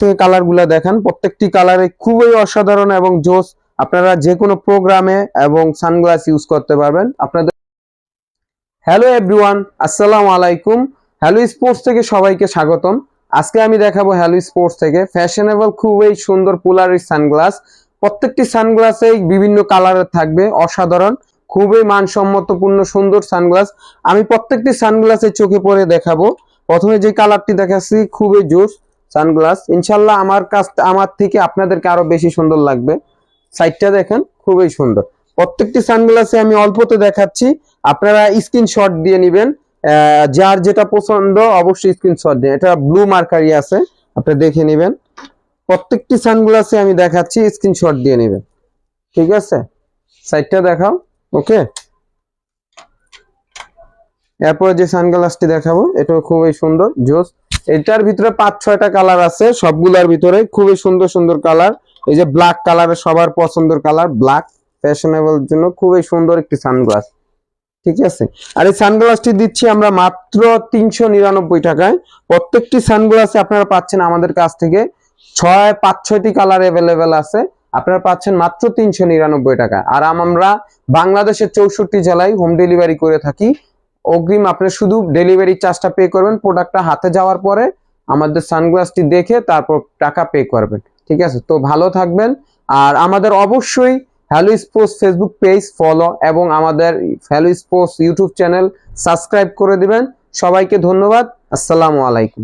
থেকে কালারগুলো দেখেন। প্রত্যেকটি কালারে খুবই অসাধারণ এবং জোস। আপনারা যে কোনো প্রোগ্রামে এবং সানগ্লাস ইউজ করতে পারবেন। আপনাদের হ্যালো এভরিওয়ান আসসালামু আলাইকুম। হ্যালো স্পোর্টস থেকে সবাইকে স্বাগতম। আজকে আমি দেখাবো হ্যালো স্পোর্টস থেকে। ফ্যাশনেবল খুবই সুন্দর পোলারিস সানগ্লাস প্রত্যেকটি সানগ্লাসেই বিভিন্ন কালারের থাকবে, অসাধারণ, খুবই মানসম্মতপূর্ণ, সুন্দর সানগ্লাস আমি প্রত্যেকটি সানগ্লাসের চোখে পরে দেখাবো। প্রথমে যে কালারটি দেখাচ্ছি, খুবই জোস। সানগ্লাস। ইনশাল্লাহ আমার কাছ আমার থেকে আপনাদেরকে আরও বেশি সুন্দর লাগবে। সাইডটা দেখেন, খুবই সুন্দর। প্রত্যেকটি সানগ্লাসে আমি অল্পতে দেখাচ্ছি। আপনারা স্ক্রিনশট দিয়ে নেবেন। যার যেটা পছন্দ অবশ্যই স্ক্রিনশট দিয়ে এটা ব্লু মার্কারি আছে। আপনি দেখে নেবেন। প্রত্যেকটি সানগ্লাসে আমি দেখাচ্ছি স্ক্রিনশট দিয়ে নেবেন। ঠিক আছে? সাইডটা দেখাও। ওকে এরপরে যে সানগ্লাসটি দেখাবো এটা খুবই সুন্দর। জোস। এটার ভিতরে পাঁচ, ছয়টা কালার আছে। সবগুলার ভিতরে খুবই সুন্দর সুন্দর কালার এই যে ব্ল্যাক কালারের সবার পছন্দের কালার ব্ল্যাক ফ্যাশনেবল জন্য খুবই সুন্দর একটি সানগ্লাস ঠিক আছে? আর এই সানগ্লাসটি দিচ্ছি আমরা মাত্র তিনশো নিরানব্বই টাকায়। প্রত্যেকটি সানগ্লাসে আপনারা পাচ্ছেন আমাদের কাছ থেকে ছয়, পাঁচ, ছয়টি কালার অ্যাভেলেবেল আছে। আপনারা পাচ্ছেন মাত্র তিনশো নিরানব্বই টাকা আর আমরা বাংলাদেশের চৌষট্টি জেলায় হোম ডেলিভারি করে থাকি। অগ্রিম আপনি শুধু ডেলিভারি চার্জটা পে করবেন প্রোডাক্টটা হাতে যাওয়ার পরে আমাদের সানগ্লাসটি দেখে তারপর টাকা পে করবেন, ঠিক আছে? তো ভালো থাকবেন। আর আমাদের অবশ্যই Hello Sports Facebook page follow এবং আমাদের Hello Sports YouTube channel subscribe করে দিবেন। সবাইকে ধন্যবাদ। আসসালামু আলাইকুম।